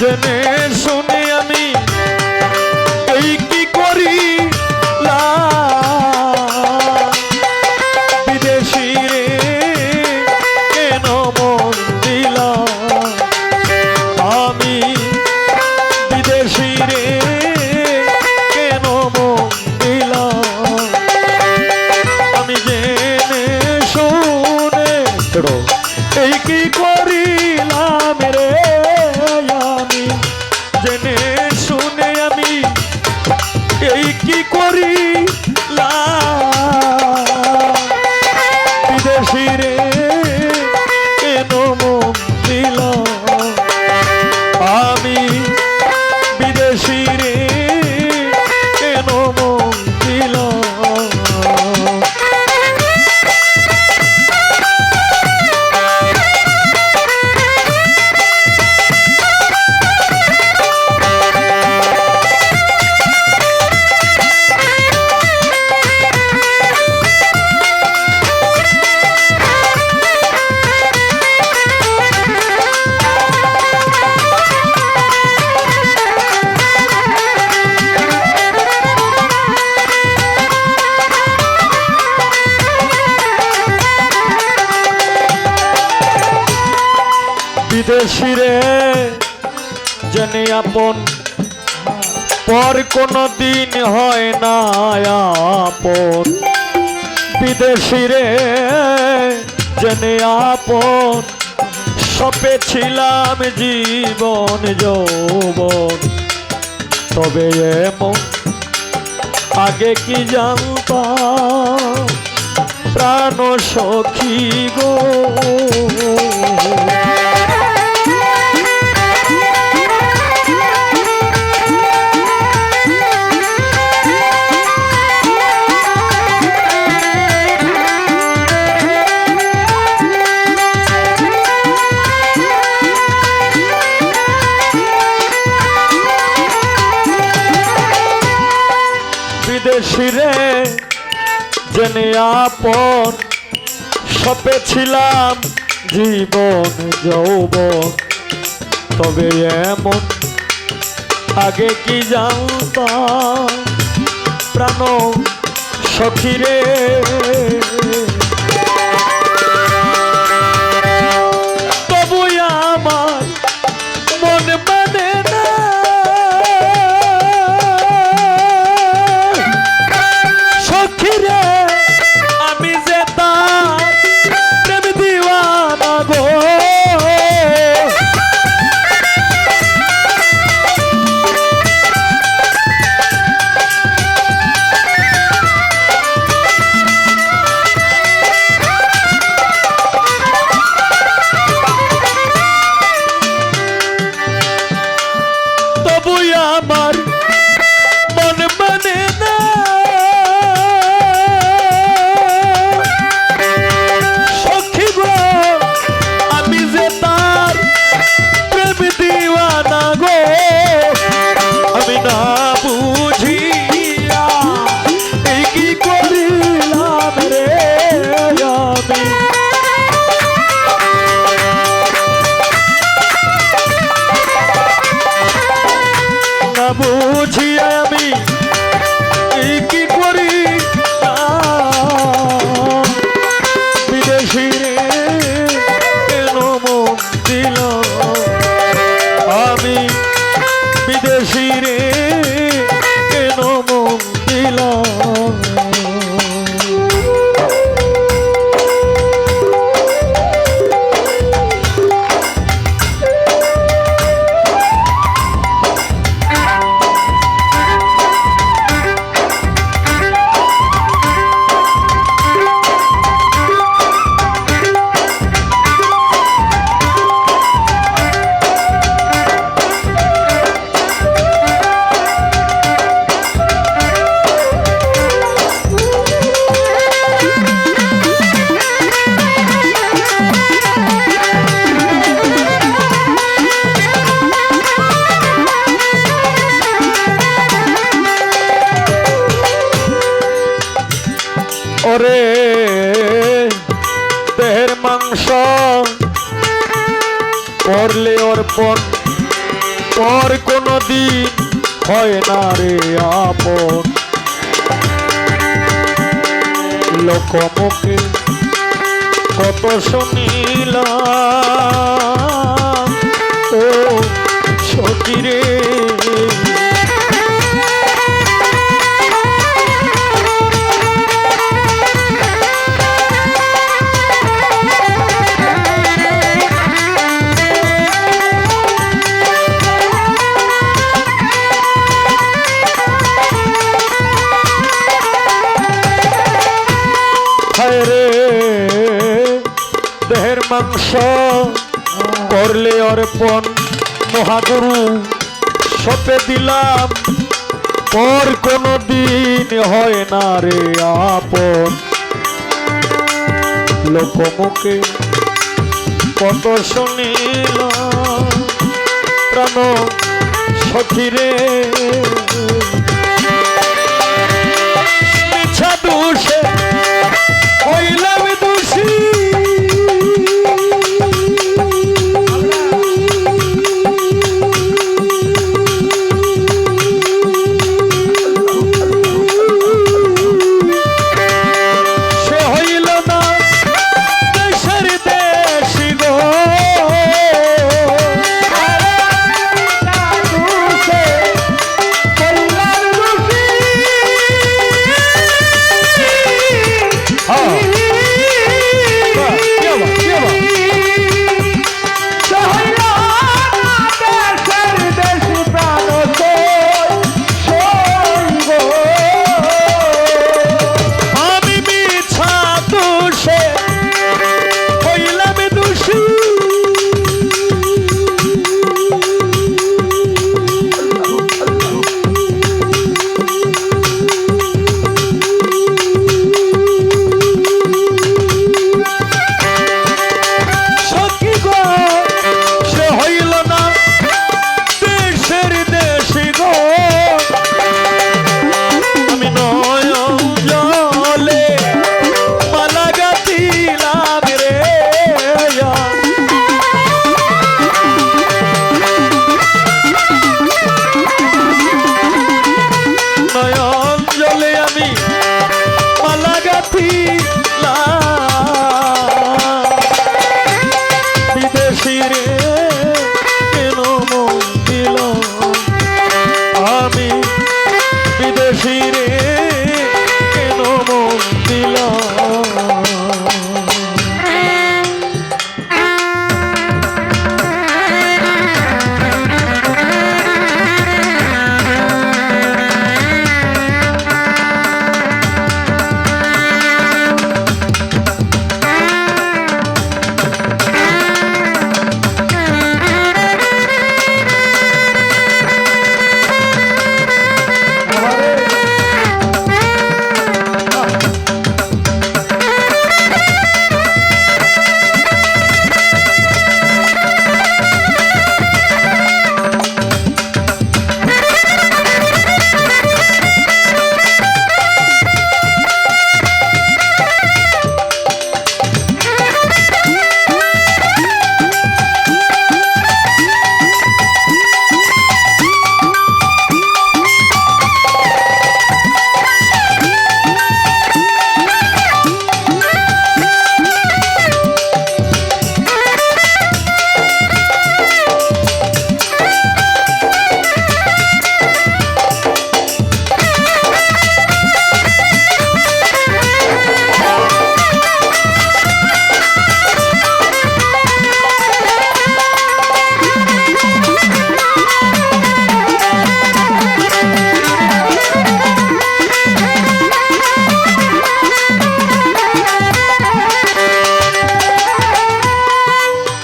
জনে বিদেশি আপন। পর কোনো দিন হয় না আপন। বিদেশি রে, জেনে আপন। সপে ছিলাম জীবন যৌবন। তবে এমন আগে কি জানতাম? প্রাণ সখী গো। ছিলাম জীবন যৌবন। তবে এমন আগে কি জানতাম? প্রাণ সখিরে তবু আমার মাংস করলে অর্পণ পর কোনো দিন হয় না রে আপন। লোকমুখে কত শুনিলাম ও করলে অর্পণ মহাগুরু, সপে দিলাম। পর কোনো দিন হয় না রে আপন। লোকমুখে কত শুনিল প্রাণ সখিরে মিছা দোষে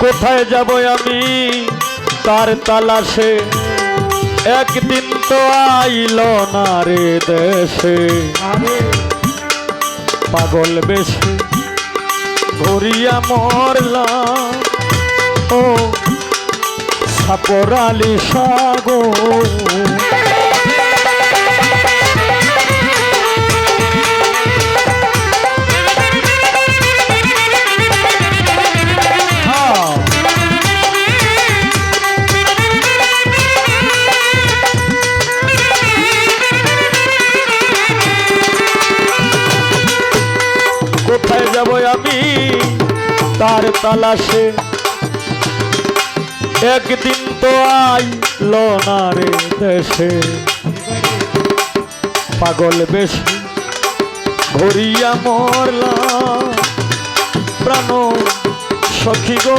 কোথায় যাব আমি? তার তালাশে। একদিন তো আইল না রে দেশে। পাগল বেশি ঘুরিয়া মরলাম। ও সাপরালি সাগর। তালাশে। একদিন তো আইল না দেশে। পাগল বেশি ঘুরিয়া মরলা প্রাণ সখী গো।